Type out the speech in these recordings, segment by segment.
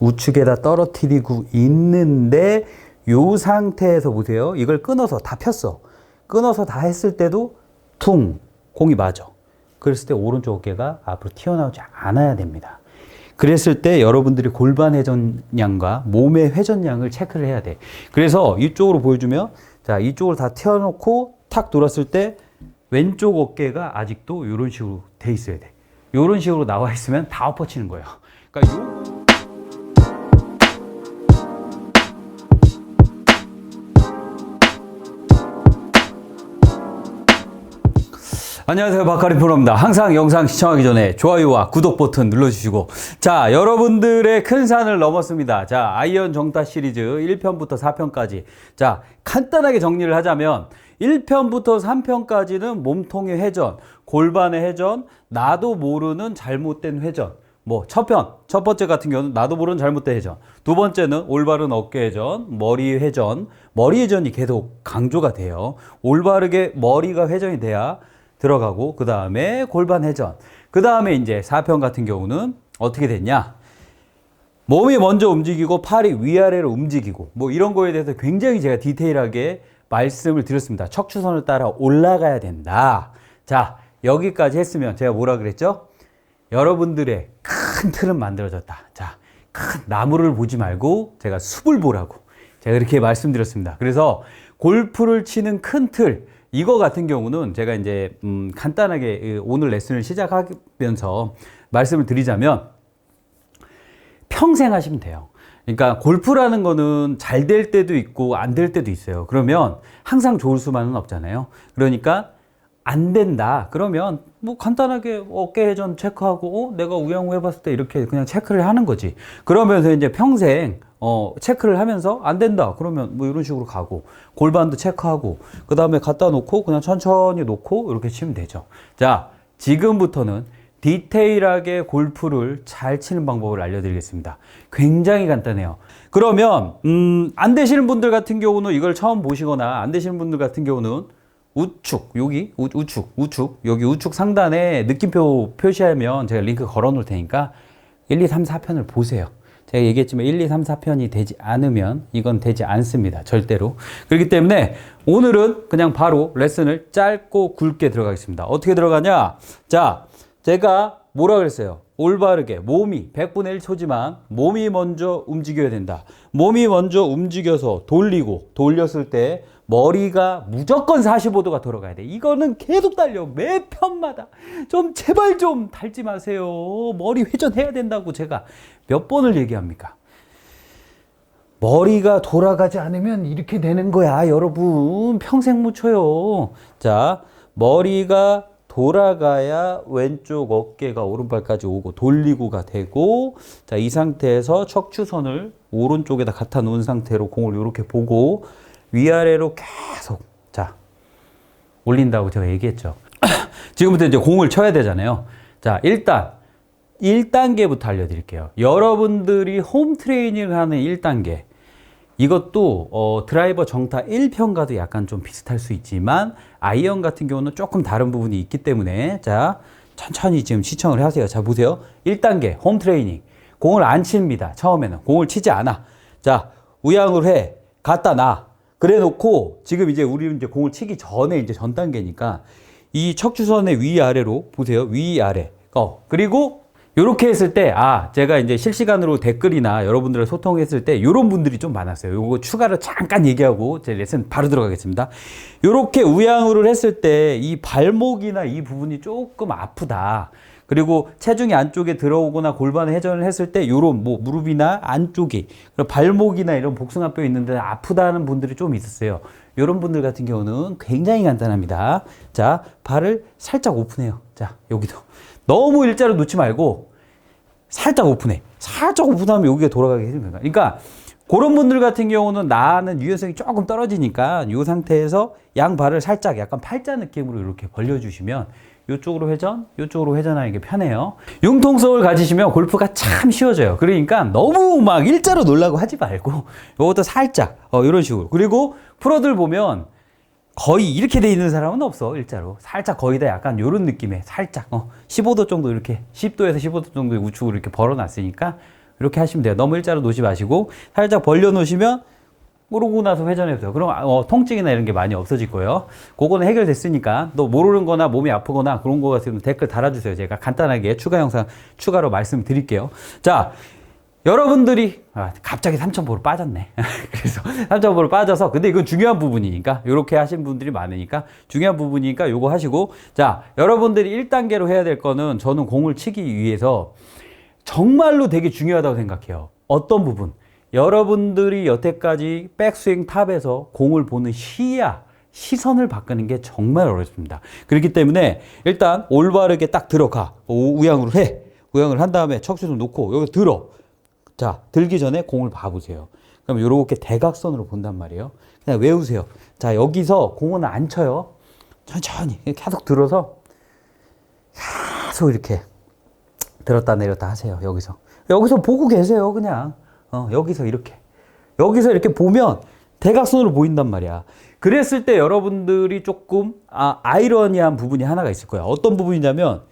우측에다 떨어뜨리고 있는데 요 상태에서 보세요. 이걸 끊어서 다 폈어. 끊어서 다 했을 때도 퉁 공이 맞아. 그랬을 때 오른쪽 어깨가 앞으로 튀어나오지 않아야 됩니다. 그랬을 때 여러분들이 골반 회전량과 몸의 회전량을 체크를 해야 돼. 그래서 이쪽으로 보여주면 자 이쪽을 다 튀어놓고 탁 돌았을 때 왼쪽 어깨가 아직도 이런 식으로 돼 있어야 돼. 이런 식으로 나와 있으면 다 엎어치는 거예요. 그러니까 요 안녕하세요. 박카리 프로입니다. 항상 영상 시청하기 전에 좋아요와 구독 버튼 눌러주시고. 자, 여러분들의 큰 산을 넘었습니다. 자, 아이언 정타 시리즈 1편부터 4편까지. 자, 간단하게 정리를 하자면 1편부터 3편까지는 몸통의 회전, 골반의 회전, 나도 모르는 잘못된 회전. 뭐, 첫 편, 첫 번째 같은 경우는 나도 모르는 잘못된 회전. 두 번째는 올바른 어깨 회전, 머리 회전. 머리 회전이 계속 강조가 돼요. 올바르게 머리가 회전이 돼야 들어가고 그 다음에 골반 회전. 그 다음에 이제 4편 같은 경우는 어떻게 됐냐? 몸이 먼저 움직이고 팔이 위아래로 움직이고 뭐 이런 거에 대해서 굉장히 제가 디테일하게 말씀을 드렸습니다. 척추선을 따라 올라가야 된다. 자 여기까지 했으면 제가 뭐라 그랬죠? 여러분들의 큰 틀은 만들어졌다. 자 큰 나무를 보지 말고 제가 숲을 보라고 제가 이렇게 말씀드렸습니다. 그래서 골프를 치는 큰틀 이거 같은 경우는 제가 이제 음 간단하게 오늘 레슨을 시작하면서 말씀을 드리자면 평생 하시면 돼요. 그러니까 골프라는 거는 잘 될 때도 있고 안 될 때도 있어요. 그러면 항상 좋을 수만은 없잖아요. 그러니까 안 된다. 그러면 뭐 간단하게 어깨 회전 체크하고 어? 내가 우영우 해봤을 때 이렇게 그냥 체크를 하는 거지. 그러면서 이제 평생 어, 체크를 하면서 안 된다. 그러면 뭐 이런 식으로 가고 골반도 체크하고 그 다음에 갖다 놓고 그냥 천천히 놓고 이렇게 치면 되죠. 자, 지금부터는 디테일하게 골프를 잘 치는 방법을 알려드리겠습니다. 굉장히 간단해요. 그러면 음, 안 되시는 분들 같은 경우는 이걸 처음 보시거나 안 되시는 분들 같은 경우는 우측 여기 우, 우측 우측 여기 우측 상단에 느낌표 표시하면 제가 링크 걸어 놓을 테니까 1, 2, 3, 4편을 보세요. 제가 얘기했지만 1, 2, 3, 4편이 되지 않으면 이건 되지 않습니다. 절대로. 그렇기 때문에 오늘은 그냥 바로 레슨을 짧고 굵게 들어가겠습니다. 어떻게 들어가냐? 자, 제가 뭐라 그랬어요? 올바르게 몸이 100분의 1 초지만 몸이 먼저 움직여야 된다. 몸이 먼저 움직여서 돌리고 돌렸을 때 머리가 무조건 45도가 돌아가야 돼. 이거는 계속 달려. 매 편마다. 좀 제발 좀 달지 마세요. 머리 회전해야 된다고 제가 몇 번을 얘기합니까? 머리가 돌아가지 않으면 이렇게 되는 거야, 여러분. 평생 못 쳐요. 자, 머리가 돌아가야 왼쪽 어깨가 오른발까지 오고 돌리고가 되고 자, 이 상태에서 척추선을 오른쪽에다 갖다 놓은 상태로 공을 이렇게 보고 위아래로 계속 자 올린다고 제가 얘기했죠. 지금부터 이제 공을 쳐야 되잖아요. 자 일단 1단계부터 알려드릴게요. 여러분들이 홈 트레이닝을 하는 1단계 이것도 어, 드라이버 정타 1편과도 약간 좀 비슷할 수 있지만 아이언 같은 경우는 조금 다른 부분이 있기 때문에 자 천천히 지금 시청을 하세요. 자 보세요. 1단계 홈 트레이닝 공을 안 칩니다. 처음에는 공을 치지 않아. 자 우양을 해 갖다 놔. 그래 놓고 지금 이제 우리는 이제 공을 치기 전에 이제 전 단계니까 이 척추선의 위아래로 보세요. 위아래. 어. 그리고 요렇게 했을 때, 아, 제가 이제 실시간으로 댓글이나 여러분들과 소통했을 때, 요런 분들이 좀 많았어요. 요거 추가로 잠깐 얘기하고, 제 레슨 바로 들어가겠습니다. 요렇게 우양우를 했을 때, 이 발목이나 이 부분이 조금 아프다. 그리고 체중이 안쪽에 들어오거나 골반 회전을 했을 때 요런 뭐 무릎이나 안쪽이 발목이나 이런 복숭아뼈 있는데 아프다는 분들이 좀 있었어요. 요런 분들 같은 경우는 굉장히 간단합니다. 자, 발을 살짝 오픈해요. 자, 여기도. 너무 일자로 놓지 말고 살짝 오픈해. 살짝 오픈하면 여기가 돌아가게 거야. 그러니까 그런 분들 같은 경우는 나는 유연성이 조금 떨어지니까 이 상태에서 양 발을 살짝 약간 팔자 느낌으로 이렇게 벌려주시면 이쪽으로 회전, 이쪽으로 회전하는 게 편해요. 융통성을 가지시면 골프가 참 쉬워져요. 그러니까 너무 막 일자로 놀라고 하지 말고 이것도 살짝 어, 이런 식으로. 그리고 프로들 보면 거의 이렇게 돼 있는 사람은 없어 일자로 살짝 거의 다 약간 요런 느낌의 살짝 어 15도 정도 이렇게 10도에서 15도 정도의 우측으로 이렇게 벌어놨으니까 이렇게 하시면 돼요. 너무 일자로 놓지 마시고 살짝 벌려 놓으시면 모르고 나서 회전해보세요. 그럼 어, 통증이나 이런 게 많이 없어질 거예요. 그거는 해결됐으니까 또 모르는 거나 몸이 아프거나 그런 거 같으면 댓글 달아주세요. 제가 간단하게 추가 영상 추가로 말씀드릴게요. 자, 여러분들이 아, 갑자기 3,000보로 빠졌네. 그래서 3,000보로 빠져서 근데 이건 중요한 부분이니까 이렇게 하신 분들이 많으니까 중요한 부분이니까 요거 하시고 자, 여러분들이 1단계로 해야 될 거는 저는 공을 치기 위해서 정말로 되게 중요하다고 생각해요. 어떤 부분? 여러분들이 여태까지 백스윙 탑에서 공을 보는 시야, 시선을 바꾸는 게 정말 어렵습니다. 그렇기 때문에 일단 올바르게 딱 들어가. 오, 우양으로 해. 우양을 한 다음에 척추를 놓고 여기 들어. 자, 들기 전에 공을 봐보세요. 그럼 이렇게 대각선으로 본단 말이에요. 그냥 외우세요. 자, 여기서 공은 안 쳐요. 천천히 계속 들어서 계속 이렇게 들었다 내렸다 하세요. 여기서. 여기서 보고 계세요. 그냥. 어, 여기서 이렇게. 여기서 이렇게 보면 대각선으로 보인단 말이야. 그랬을 때 여러분들이 조금 아, 아이러니한 부분이 하나가 있을 거야. 어떤 부분이냐면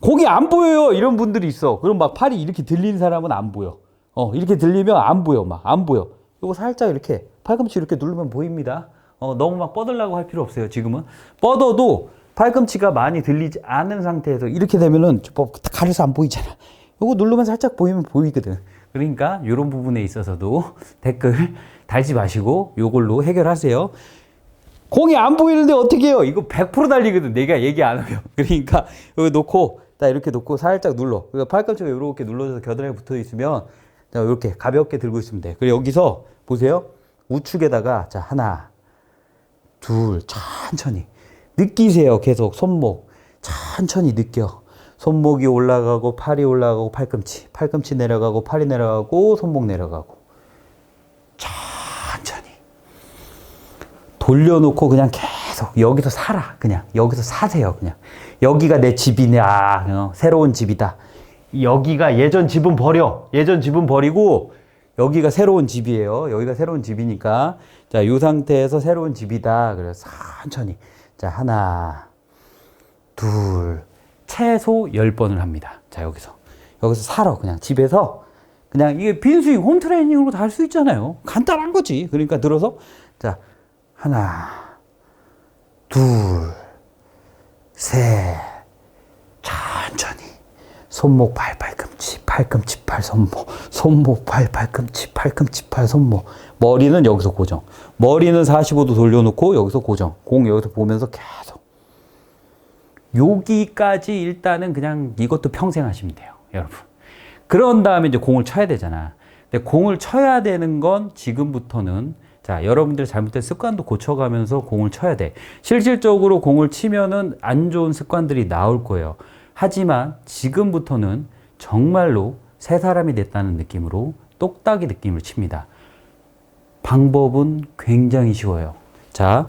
공이 안 보여요. 이런 분들이 있어. 그럼 막 팔이 이렇게 들리는 사람은 안 보여. 어, 이렇게 들리면 안 보여. 막 안 보여. 이거 살짝 이렇게 팔꿈치 이렇게 누르면 보입니다. 어, 너무 막 뻗으려고 할 필요 없어요. 지금은. 뻗어도 팔꿈치가 많이 들리지 않은 상태에서 이렇게 되면은 뭐 가려서 안 보이잖아. 이거 누르면 살짝 보이면 보이거든. 그러니까 이런 부분에 있어서도 댓글 달지 마시고 요걸로 해결하세요. 공이 안 보이는데 어떻게 해요? 이거 100% 달리거든. 내가 얘기 안 하면. 그러니까 여기 놓고 딱 이렇게 놓고 살짝 눌러. 그러니까 팔꿈치가 이렇게 눌러져서 겨드랑이 붙어 있으면 자, 이렇게 가볍게 들고 있으면 돼. 그리고 여기서 보세요. 우측에다가 자 하나, 둘, 천천히 느끼세요. 계속 손목 천천히 느껴. 손목이 올라가고 팔이 올라가고 팔꿈치, 팔꿈치 내려가고 팔이 내려가고 손목 내려가고 천천히 돌려놓고 그냥 계속 여기서 살아. 그냥 여기서 사세요. 그냥 여기가 내 집이냐, 어, 새로운 집이다. 여기가 예전 집은 버려. 예전 집은 버리고 여기가 새로운 집이에요. 여기가 새로운 집이니까 자, 이 상태에서 새로운 집이다. 그래서 천천히 자, 하나, 둘, 최소 10번을 합니다. 자, 여기서. 여기서 살아. 그냥 집에서 그냥 이게 빈스윙 홈 트레이닝으로 다 할 수 있잖아요. 간단한 거지. 그러니까 들어서 자, 하나, 둘, 셋, 천천히. 손목, 발, 팔꿈치, 팔꿈치, 팔, 손목, 손목, 발, 팔꿈치, 팔꿈치, 팔, 손목. 머리는 여기서 고정. 머리는 45도 돌려놓고 여기서 고정. 공 여기서 보면서 계속. 여기까지 일단은 그냥 이것도 평생 하시면 돼요, 여러분. 그런 다음에 이제 공을 쳐야 되잖아. 근데 공을 쳐야 되는 건 지금부터는 자, 여러분들의 잘못된 습관도 고쳐가면서 공을 쳐야 돼. 실질적으로 공을 치면은 안 좋은 습관들이 나올 거예요. 하지만 지금부터는 정말로 새 사람이 됐다는 느낌으로 똑딱이 느낌을 칩니다. 방법은 굉장히 쉬워요. 자,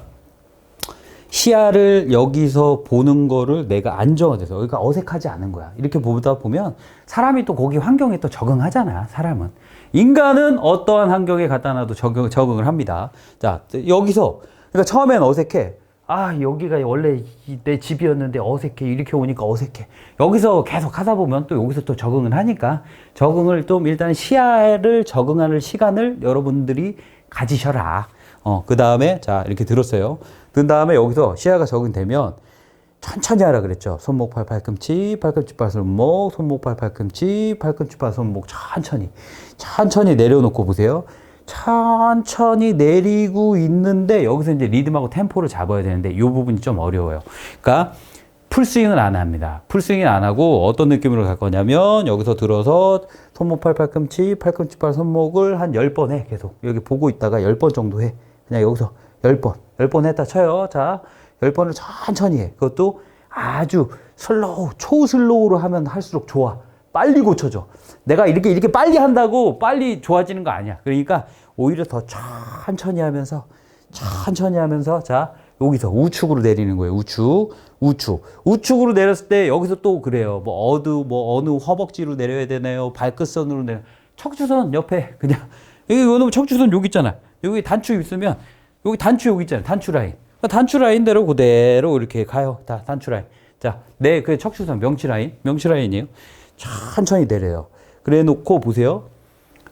시야를 여기서 보는 거를 내가 안정화돼서 그러니까 어색하지 않은 거야. 이렇게 보다 보면 사람이 또 거기 환경에 또 적응하잖아. 사람은 인간은 어떠한 환경에 갖다 놔도 적응, 적응을 합니다. 자 여기서 그러니까 처음엔 어색해. 아 여기가 원래 이- 내 집이었는데 어색해 이렇게 오니까 어색해 여기서 계속 하다 보면 또 여기서 또 적응을 하니까 적응을 좀 일단 시야를 적응하는 시간을 여러분들이 가지셔라 어 그 다음에 자 이렇게 들었어요. 든 다음에 여기서 시야가 적응되면 천천히 하라 그랬죠. 손목 팔 팔꿈치 팔꿈치 팔 손목 손목 팔 팔꿈치 팔꿈치 팔 손목. 천천히 천천히 내려놓고 보세요. 천천히 내리고 있는데 여기서 이제 리듬하고 템포를 잡아야 되는데 이 부분이 좀 어려워요. 그러니까 풀스윙은 안 합니다. 풀스윙은 안 하고 어떤 느낌으로 갈 거냐면 여기서 들어서 손목 팔 팔꿈치 팔꿈치 팔 손목을 한 10번 해. 계속 여기 보고 있다가 10번 정도 해 그냥 여기서 10번 10번 했다 쳐요 자 10번을 천천히 해 그것도 아주 슬로우 초슬로우로 하면 할수록 좋아 빨리 고쳐져. 내가 이렇게 이렇게 빨리 한다고 빨리 좋아지는 거 아니야. 그러니까 오히려 더 천천히 하면서 천천히 하면서 자 여기서 우측으로 내리는 거예요. 우측, 우측, 우측으로 내렸을 때 여기서 또 그래요. 뭐 어느 뭐 어느 허벅지로 내려야 되나요? 발끝선으로 내려. 척추선 옆에 그냥 여기 이거 는 척추선 여기 있잖아. 여기 단추 있으면 여기 단추 여기 있잖아. 단추 라인. 단추 라인대로 그대로 이렇게 가요. 다 단추 라인. 자, 내 그 척추선 명치 라인, 명치 라인이에요. 천천히 내려요. 그래 놓고 보세요.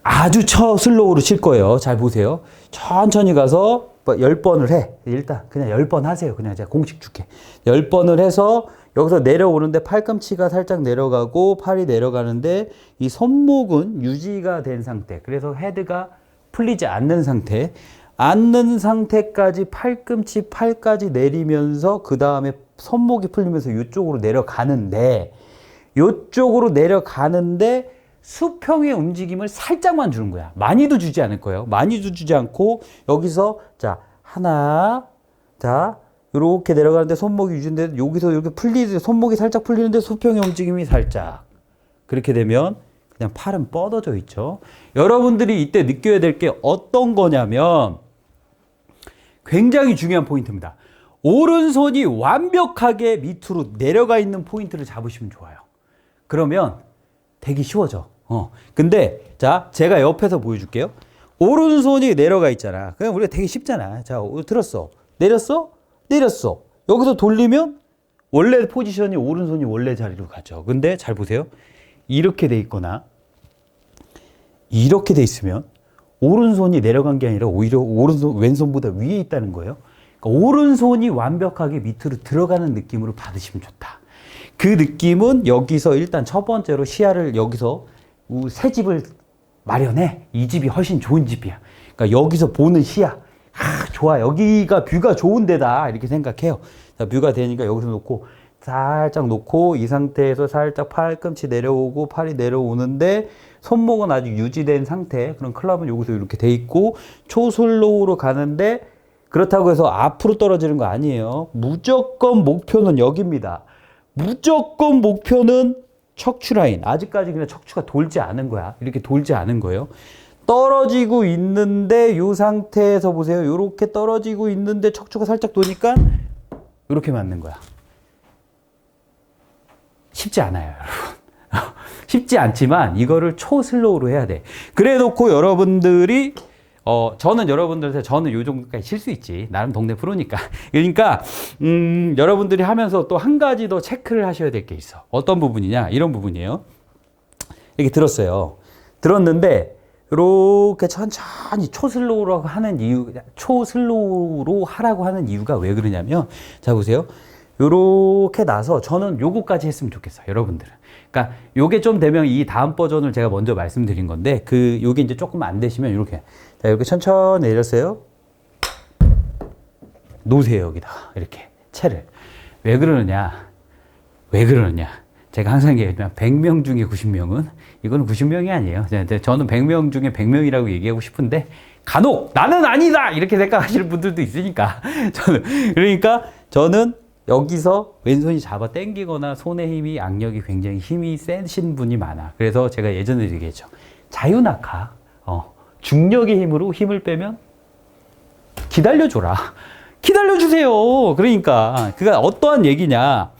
아주 처 슬로우로 칠 거예요. 잘 보세요. 천천히 가서 뭐 10번을 해. 일단 그냥 10번 하세요. 그냥 제가 공식 줄게. 10번을 해서 여기서 내려오는데 팔꿈치가 살짝 내려가고 팔이 내려가는데 이 손목은 유지가 된 상태. 그래서 헤드가 풀리지 않는 상태. 앉는 상태까지 팔꿈치 팔까지 내리면서 그 다음에 손목이 풀리면서 이쪽으로 내려가는데 이쪽으로 내려가는데 수평의 움직임을 살짝만 주는 거야. 많이도 주지 않을 거예요. 많이도 주지 않고 여기서 자 하나 자 이렇게 내려가는데 손목이 유지인데 여기서 이렇게 풀리는데 손목이 살짝 풀리는데 수평의 움직임이 살짝 그렇게 되면 그냥 팔은 뻗어져 있죠. 여러분들이 이때 느껴야 될 게 어떤 거냐면 굉장히 중요한 포인트입니다. 오른손이 완벽하게 밑으로 내려가 있는 포인트를 잡으시면 좋아요. 그러면 되기 쉬워져. 어. 근데 자, 제가 옆에서 보여줄게요. 오른손이 내려가 있잖아. 그냥 우리가 되게 쉽잖아. 자, 오- 들었어. 내렸어? 내렸어. 여기서 돌리면 원래 포지션이 오른손이 원래 자리로 가죠. 근데 잘 보세요. 이렇게 돼 있거나 이렇게 돼 있으면 오른손이 내려간 게 아니라 오히려 오른손 왼손보다 위에 있다는 거예요. 그러니까 오른손이 완벽하게 밑으로 들어가는 느낌으로 받으시면 좋다. 그 느낌은 여기서 일단 첫 번째로 시야를 여기서 우- 새 집을 마련해. 이 집이 훨씬 좋은 집이야. 그러니까 여기서 보는 시야. 아, 좋아. 여기가 뷰가 좋은 데다. 이렇게 생각해요. 자, 뷰가 되니까 여기서 놓고 살짝 놓고 이 상태에서 살짝 팔꿈치 내려오고 팔이 내려오는데 손목은 아직 유지된 상태. 그럼 클럽은 여기서 이렇게 돼 있고 초슬로우로 가는데 그렇다고 해서 앞으로 떨어지는 거 아니에요. 무조건 목표는 여기입니다. 무조건 목표는 척추 라인. 아직까지 그냥 척추가 돌지 않은 거야. 이렇게 돌지 않은 거예요. 떨어지고 있는데 이 상태에서 보세요. 이렇게 떨어지고 있는데 척추가 살짝 도니까 이렇게 맞는 거야. 쉽지 않아요, 여러분. 쉽지 않지만 이거를 초슬로우로 해야 돼. 그래 놓고 여러분들이 어 저는 여러분들한테 저는 요 정도까지 칠 수 있지. 나름 동네 프로니까. 그러니까 음 여러분들이 하면서 또 한 가지 더 체크를 하셔야 될 게 있어. 어떤 부분이냐? 이런 부분이에요. 이렇게 들었어요. 들었는데 이렇게 천천히 초슬로우로 하는 이유, 초슬로우로 하라고 하는 이유가 왜 그러냐면, 자 보세요. 요렇게 나서 저는 요거까지 했으면 좋겠어요, 여러분들은. 그러니까 요게 좀 되면 이 다음 버전을 제가 먼저 말씀드린 건데, 그 요게 이제 조금 안 되시면 이렇게 자 이렇게 천천히 내렸어요. 놓으세요 여기다 이렇게 채를 왜 그러느냐? 왜 그러느냐? 제가 항상 얘기하지만 100명 중에 90명은 이거는 90명이 아니에요. 저- 저- 저는 100명 중에 100명이라고 얘기하고 싶은데 간혹 나는 아니다 이렇게 생각하시는 분들도 있으니까 저는 그러니까 저는 여기서 왼손이 잡아 당기거나 손의 힘이 악력이 굉장히 힘이 세신 분이 많아. 그래서 제가 예전에 얘기했죠. 자유낙하 어, 중력의 힘으로 힘을 빼면 기다려줘라. 기다려주세요. 그러니까. 그가 어떠한 얘기냐.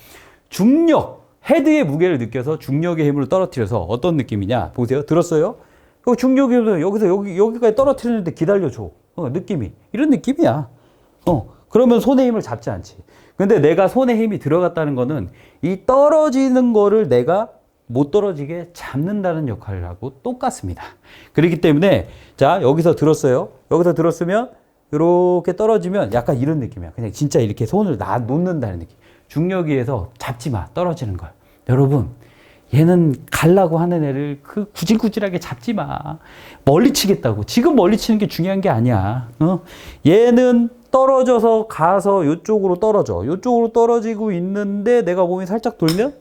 중력, 헤드의 무게를 느껴서 중력의 힘으로 떨어뜨려서 어떤 느낌이냐. 보세요. 들었어요? 그 중력의 힘을 여기서 여기, 여기까지 떨어뜨리는데 기다려줘. 어, 느낌이. 이런 느낌이야. 어, 그러면 손의 힘을 잡지 않지. 근데 내가 손에 힘이 들어갔다는 거는 이 떨어지는 거를 내가 못 떨어지게 잡는다는 역할을 하고 똑같습니다. 그렇기 때문에 자 여기서 들었어요. 여기서 들었으면 이렇게 떨어지면 약간 이런 느낌이야. 그냥 진짜 이렇게 손을 놔 놓는다는 느낌. 중력에 의해서 잡지 마 떨어지는 거야. 여러분 얘는 갈라고 하는 애를 그 구질구질하게 잡지 마. 멀리 치겠다고. 지금 멀리 치는 게 중요한 게 아니야. 어? 얘는 떨어져서 가서 이쪽으로 떨어져. 이쪽으로 떨어지고 있는데 내가 몸이 살짝 돌면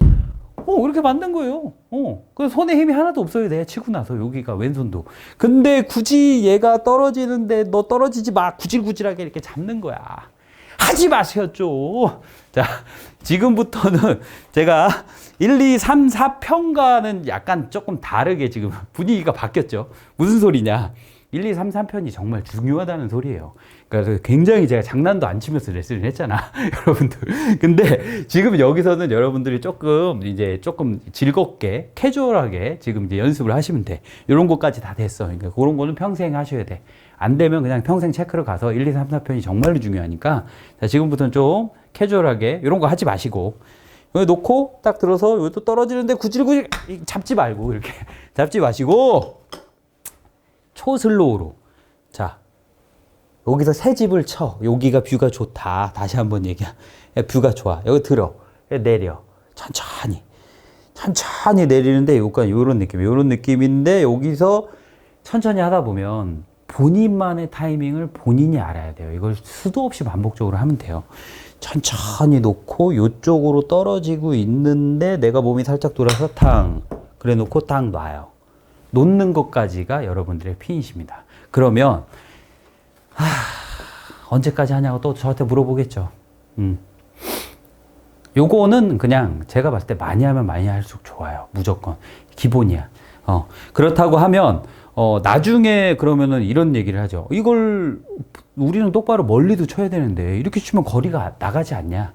어, 그렇게 만든 거예요. 어. 그 손에 힘이 하나도 없어요. 내가 치고 나서 여기가 왼손도. 근데 굳이 얘가 떨어지는데 너 떨어지지 마. 구질구질하게 이렇게 잡는 거야. 하지 마세요, 좀. 자, 지금부터는 제가 1, 2, 3, 4편과는 약간 조금 다르게 지금 분위기가 바뀌었죠. 무슨 소리냐. 1, 2, 3, 3편이 정말 중요하다는 소리예요. 그래서 굉장히 제가 장난도 안 치면서 레슨을 했잖아. 여러분들. 근데 지금 여기서는 여러분들이 조금 이제 조금 즐겁게, 캐주얼하게 지금 이제 연습을 하시면 돼. 이런 것까지 다 됐어. 그러니까 그런 거는 평생 하셔야 돼. 안 되면 그냥 평생 체크를 가서 1, 2, 3, 4편이 정말로 중요하니까 자, 지금부터는 좀 캐주얼하게 이런 거 하지 마시고 여기 놓고 딱 들어서 여기 또 떨어지는데 구질구질 잡지 말고 이렇게 잡지 마시고 초슬로우로. 자, 여기서 새 집을 쳐. 여기가 뷰가 좋다. 다시 한번 얘기야. 뷰가 좋아. 여기 들어. 내려. 천천히. 천천히 내리는데 약간 요런 느낌. 요런 느낌인데 여기서 천천히 하다 보면 본인만의 타이밍을 본인이 알아야 돼요. 이걸 수도 없이 반복적으로 하면 돼요. 천천히 놓고 요쪽으로 떨어지고 있는데 내가 몸이 살짝 돌아서 탕. 그래 놓고 딱 놔요. 놓는 것까지가 여러분들의 피니십니다. 그러면 하, 언제까지 하냐고 또 저한테 물어보겠죠. 음. 요거는 그냥 제가 봤을 때 많이 하면 많이 할수록 좋아요. 무조건. 기본이야. 어. 그렇다고 하면, 어, 나중에 그러면은 이런 얘기를 하죠. 이걸 우리는 똑바로 멀리도 쳐야 되는데 이렇게 치면 거리가 나가지 않냐.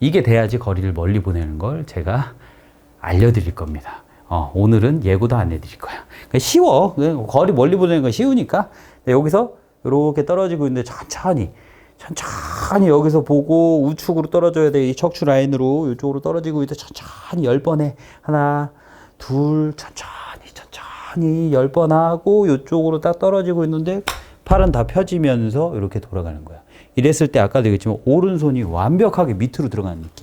이게 돼야지 거리를 멀리 보내는 걸 제가 알려드릴 겁니다. 어, 오늘은 예고도 안 해드릴 거야. 그러니까 쉬워. 거리 멀리 보내는 건 쉬우니까. 여기서 이렇게 떨어지고 있는데 천천히, 천천히 여기서 보고 우측으로 떨어져야 돼. 이 척추 라인으로 이쪽으로 떨어지고 있는데 천천히 열 번 해. 하나, 둘, 천천히, 천천히 열 번 하고 이쪽으로 딱 떨어지고 있는데 팔은 다 펴지면서 이렇게 돌아가는 거야. 이랬을 때 아까도 얘기했지만 오른손이 완벽하게 밑으로 들어가는 느낌.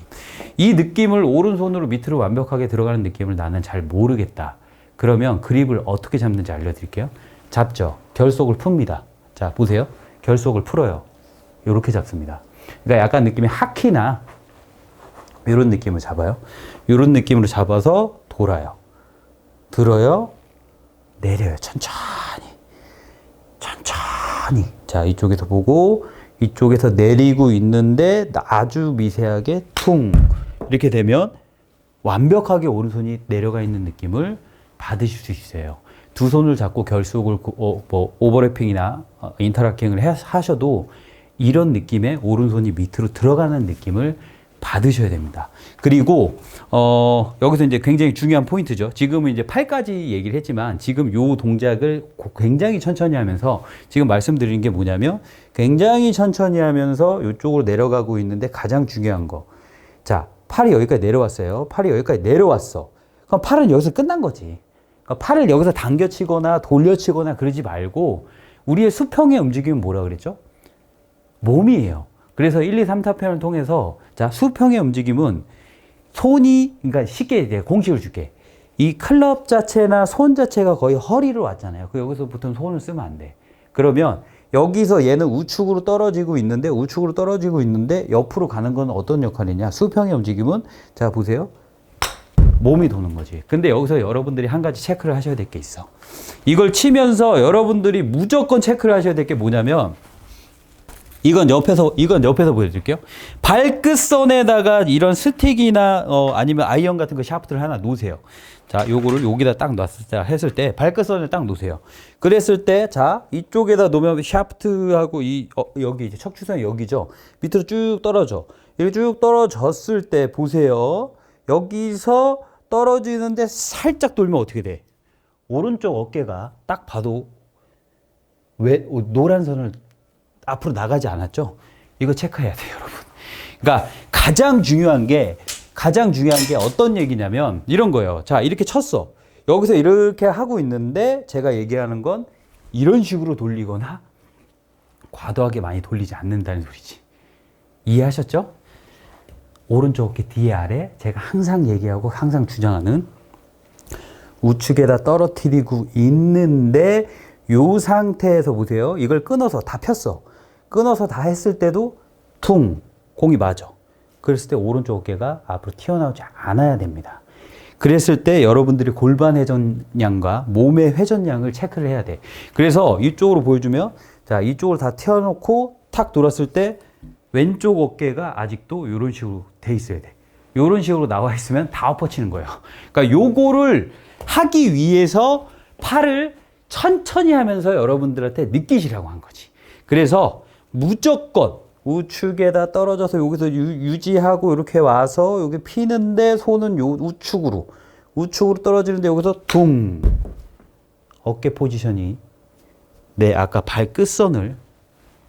이 느낌을 오른손으로 밑으로 완벽하게 들어가는 느낌을 나는 잘 모르겠다. 그러면 그립을 어떻게 잡는지 알려드릴게요. 잡죠. 결속을 풉니다. 자, 보세요. 결속을 풀어요. 이렇게 잡습니다. 그러니까 약간 느낌이 하키나 이런 느낌을 잡아요. 이런 느낌으로 잡아서 돌아요. 들어요. 내려요. 천천히. 천천히. 자, 이쪽에서 보고 이쪽에서 내리고 있는데 아주 미세하게 퉁 이렇게 되면 완벽하게 오른손이 내려가 있는 느낌을 받으실 수 있어요. 두 손을 잡고 결속을 그- 어, 뭐 오버래핑이나 어, 인터락킹을 해- 하셔도 이런 느낌의 오른손이 밑으로 들어가는 느낌을 받으셔야 됩니다. 그리고 어, 여기서 이제 굉장히 중요한 포인트죠. 지금은 이제 팔까지 얘기를 했지만 지금 요 동작을 고- 굉장히 천천히 하면서 지금 말씀드리는 게 뭐냐면 굉장히 천천히 하면서 이쪽으로 내려가고 있는데 가장 중요한 거. 자, 팔이 여기까지 내려왔어요. 팔이 여기까지 내려왔어. 그럼 팔은 여기서 끝난 거지. 그러니까 팔을 여기서 당겨치거나 돌려치거나 그러지 말고 우리의 수평의 움직임은 뭐라 그랬죠? 몸이에요. 그래서 1, 2, 3, 4편을 통해서 자, 수평의 움직임은 손이 그러니까 쉽게 이제 공식을 줄게. 이 클럽 자체나 손 자체가 거의 허리로 왔잖아요. 그 여기서부터 손을 쓰면 안 돼. 그러면 여기서 얘는 우측으로 떨어지고 있는데 우측으로 떨어지고 있는데 옆으로 가는 건 어떤 역할이냐? 수평의 움직임은 자 보세요. 몸이 도는 거지. 근데 여기서 여러분들이 한 가지 체크를 하셔야 될 게 있어. 이걸 치면서 여러분들이 무조건 체크를 하셔야 될 게 뭐냐면 이건 옆에서 이건 옆에서 보여드릴게요. 발끝선에다가 이런 스틱이나 어, 아니면 아이언 같은 거 샤프트를 하나 놓으세요. 자, 요거를 여기다 딱 놨을 때 했을 때 발끝선을 딱 놓으세요. 그랬을 때 자 이쪽에다 놓으면 샤프트하고 이 어, 여기 이제 척추선이 여기죠. 밑으로 쭉 떨어져. 이렇게 쭉 떨어졌을 때 보세요. 여기서 떨어지는데 살짝 돌면 어떻게 돼? 오른쪽 어깨가 딱 봐도 왜 노란 선을 앞으로 나가지 않았죠? 이거 체크해야 돼요, 여러분. 그러니까 가장 중요한 게 가장 중요한 게 어떤 얘기냐면 이런 거예요. 자, 이렇게 쳤어. 여기서 이렇게 하고 있는데 제가 얘기하는 건 이런 식으로 돌리거나 과도하게 많이 돌리지 않는다는 소리지. 이해하셨죠? 오른쪽 어깨 뒤에 아래 제가 항상 얘기하고 항상 주장하는 우측에다 떨어뜨리고 있는데 요 상태에서 보세요. 이걸 끊어서 다 폈어. 끊어서 다 했을 때도 퉁 공이 맞아. 그랬을 때 오른쪽 어깨가 앞으로 튀어나오지 않아야 됩니다. 그랬을 때 여러분들이 골반 회전량과 몸의 회전량을 체크를 해야 돼. 그래서 이쪽으로 보여주면 자 이쪽을 다 튀어놓고 탁 돌았을 때 왼쪽 어깨가 아직도 이런 식으로 돼 있어야 돼. 이런 식으로 나와 있으면 다 엎어치는 거예요. 그러니까 요거를 하기 위해서 팔을 천천히 하면서 여러분들한테 느끼시라고 한 거지. 그래서 무조건 우측에다 떨어져서 여기서 유, 지하고 이렇게 와서 여기 피는데 손은 요 우측으로 우측으로 떨어지는데 여기서 둥 어깨 포지션이 내 아까 발끝선을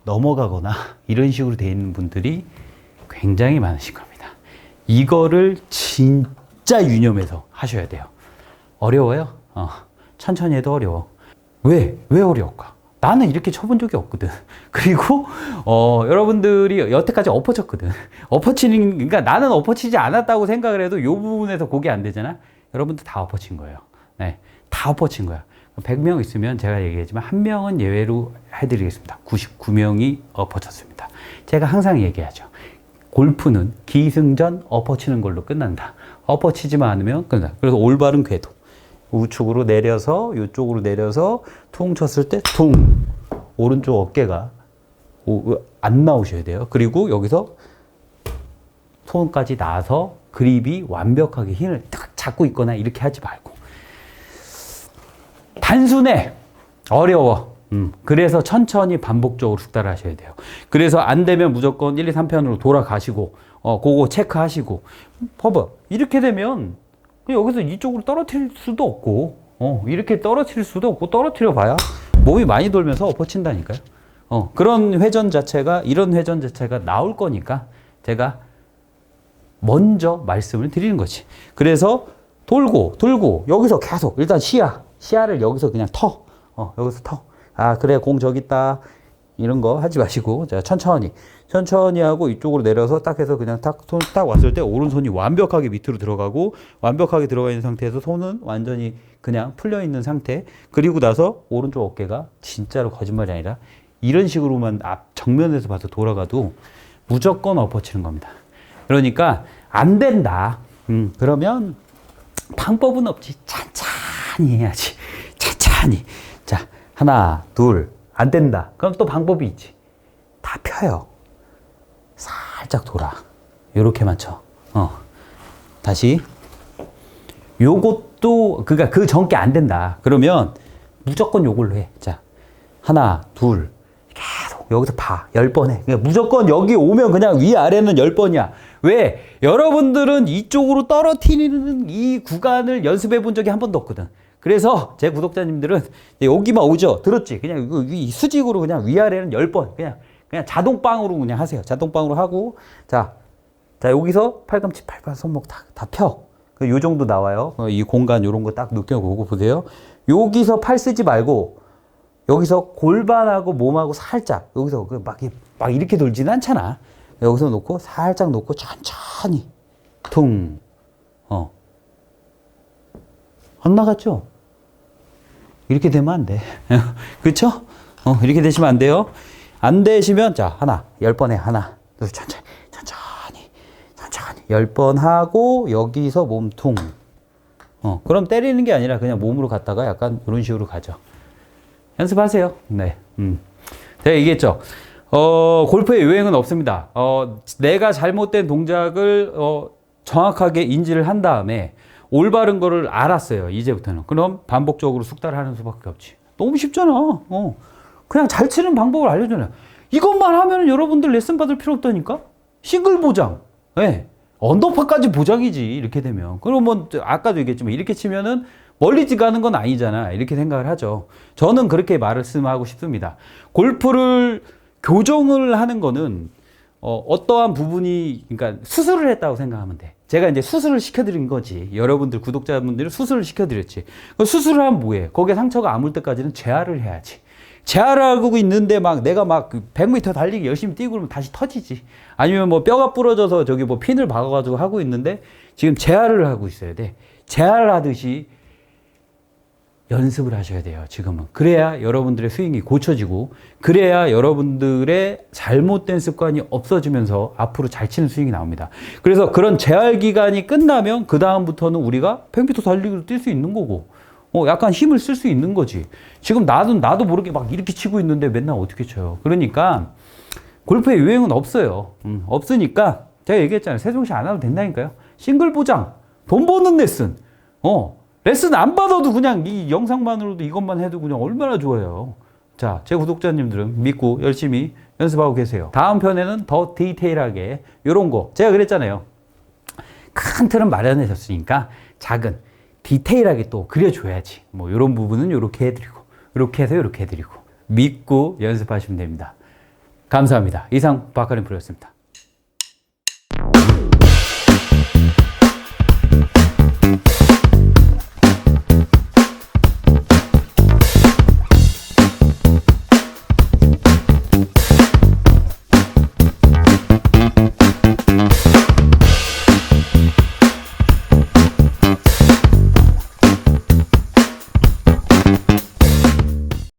넘어가거나 이런 식으로 돼 있는 분들이 굉장히 많으신 겁니다. 이거를 진짜 유념해서 하셔야 돼요. 어려워요? 어, 천천히 해도 어려워. 왜? 왜 어려울까? 나는 이렇게 쳐본 적이 없거든. 그리고, 어, 여러분들이 여태까지 엎어쳤거든. 엎어치는, 그러니까 나는 엎어치지 않았다고 생각을 해도 요 부분에서 고개 안 되잖아? 여러분들 다 엎어친 거예요. 네. 다 엎어친 거야. 100명 있으면 제가 얘기했지만 한 명은 예외로 해드리겠습니다. 99명이 엎어쳤습니다. 제가 항상 얘기하죠. 골프는 기승전 엎어치는 걸로 끝난다. 엎어치지만 않으면 끝난다. 그래서 올바른 궤도. 우측으로 내려서 이쪽으로 내려서 퉁 쳤을 때 퉁. 오른쪽 어깨가 오- 안 나오셔야 돼요. 그리고 여기서 손까지 나서 그립이 완벽하게 힘을 딱 잡고 있거나 이렇게 하지 말고. 단순해. 어려워. 음, 그래서 천천히 반복적으로 숙달을 하셔야 돼요. 그래서 안 되면 무조건 1, 2, 3편으로 돌아가시고 어 그거 체크하시고. 봐봐. 이렇게 되면 여기서 이쪽으로 떨어뜨릴 수도 없고 어 이렇게 떨어뜨릴 수도 없고 떨어뜨려 봐야 몸이 많이 돌면서 엎어친다니까요 어 그런 회전 자체가 이런 회전 자체가 나올 거니까 제가 먼저 말씀을 드리는 거지. 그래서 돌고 돌고 여기서 계속 일단 시야 시야를 여기서 그냥 터. 어, 여기서 터. 아 그래 공 저기 있다. 이런 거 하지 마시고 자 천천히 천천히 하고 이쪽으로 내려서 딱 해서 그냥 딱 손 딱 왔을 때 오른손이 완벽하게 밑으로 들어가고 완벽하게 들어가 있는 상태에서 손은 완전히 그냥 풀려 있는 상태 그리고 나서 오른쪽 어깨가 진짜로 거짓말이 아니라 이런 식으로만 앞 정면에서 봐서 돌아가도 무조건 엎어치는 겁니다. 그러니까 안 된다. 음, 그러면 방법은 없지. 찬찬히 해야지. 찬찬히. 자, 하나, 둘, 안 된다. 그럼 또 방법이 있지. 다 펴요. 살짝 돌아. 요렇게만 쳐. 어. 다시. 요것도, 그니까 그 전께 안 된다. 그러면 무조건 요걸로 해. 자, 하나, 둘, 계속 여기서 봐. 열 번 해. 그러니까 무조건 여기 오면 그냥 위아래는 열 번이야. 왜? 여러분들은 이쪽으로 떨어뜨리는 이 구간을 연습해 본 적이 한 번도 없거든. 그래서 제 구독자님들은 여기만 오죠. 들었지? 그냥 수직으로 그냥 위아래는 열 번. 그냥, 그냥 자동빵으로 그냥 하세요. 자동빵으로 하고. 자, 자, 여기서 팔꿈치, 팔꿈치, 손목 다, 다 펴. 그요 정도 나와요. 어, 이 공간 요런 거 딱 느껴보고 보세요. 여기서 팔 쓰지 말고 여기서 골반하고 몸하고 살짝 여기서 그 막, 이- 막 이렇게 돌지는 않잖아. 여기서 놓고 살짝 놓고 천천히 퉁. 어. 안 나갔죠? 이렇게 되면 안 돼. 그쵸? 어, 이렇게 되시면 안 돼요. 안 되시면, 자, 하나, 열 번에 하나. 둘, 천천히, 천천히, 천천히. 열 번 하고, 여기서 몸통. 어, 그럼 때리는 게 아니라 그냥 몸으로 갔다가 약간 이런 식으로 가죠. 연습하세요. 네. 음. 제가 얘기했죠. 어, 골프의 유행은 없습니다. 어, 내가 잘못된 동작을 어, 정확하게 인지를 한 다음에 올바른 거를 알았어요. 이제부터는. 그럼 반복적으로 숙달하는 수밖에 없지. 너무 쉽잖아. 어. 그냥 잘 치는 방법을 알려줘요. 이것만 하면 여러분들 레슨 받을 필요 없다니까? 싱글 보장. 예. 네. 언더파까지 보장이지. 이렇게 되면. 그러면 아까도 얘기했지만 이렇게 치면은 멀리 가는 건 아니잖아. 이렇게 생각을 하죠. 저는 그렇게 말씀하고 싶습니다. 골프를 교정을 하는 거는 어, 어떠한 부분이 그러니까 수술을 했다고 생각하면 돼. 제가 이제 수술을 시켜드린 거지. 여러분들 구독자분들이 수술을 시켜드렸지. 그 수술을 하면 뭐해? 거기에 상처가 아물 때까지는 재활을 해야지. 재활을 하고 있는데 막 내가 막 100m 달리기 열심히 뛰고 그러면 다시 터지지. 아니면 뭐 뼈가 부러져서 저기 뭐 핀을 박아가지고 하고 있는데 지금 재활을 하고 있어야 돼. 재활을 하듯이 연습을 하셔야 돼요, 지금은. 그래야 여러분들의 스윙이 고쳐지고, 그래야 여러분들의 잘못된 습관이 없어지면서 앞으로 잘 치는 스윙이 나옵니다. 그래서 그런 재활 기간이 끝나면, 그다음부터는 우리가 100m 달리기로 뛸수 있는 거고, 어, 약간 힘을 쓸 수 있는 거지. 지금 나도, 나도 모르게 막 이렇게 치고 있는데 맨날 어떻게 쳐요. 그러니까, 골프의 유행은 없어요. 음, 없으니까, 제가 얘기했잖아요. 세종시 안 와도 된다니까요. 싱글 보장, 돈 버는 레슨, 어, 레슨 안 받아도 그냥 이 영상만으로도 이것만 해도 그냥 얼마나 좋아요. 자, 제 구독자님들은 믿고 열심히 연습하고 계세요. 다음 편에는 더 디테일하게 이런 거 제가 그랬잖아요. 큰 틀은 마련해줬으니까 작은 디테일하게 또 그려줘야지. 뭐 이런 부분은 이렇게 해드리고 이렇게 해서 이렇게 해드리고 믿고 연습하시면 됩니다. 감사합니다. 이상 박하림 프로였습니다.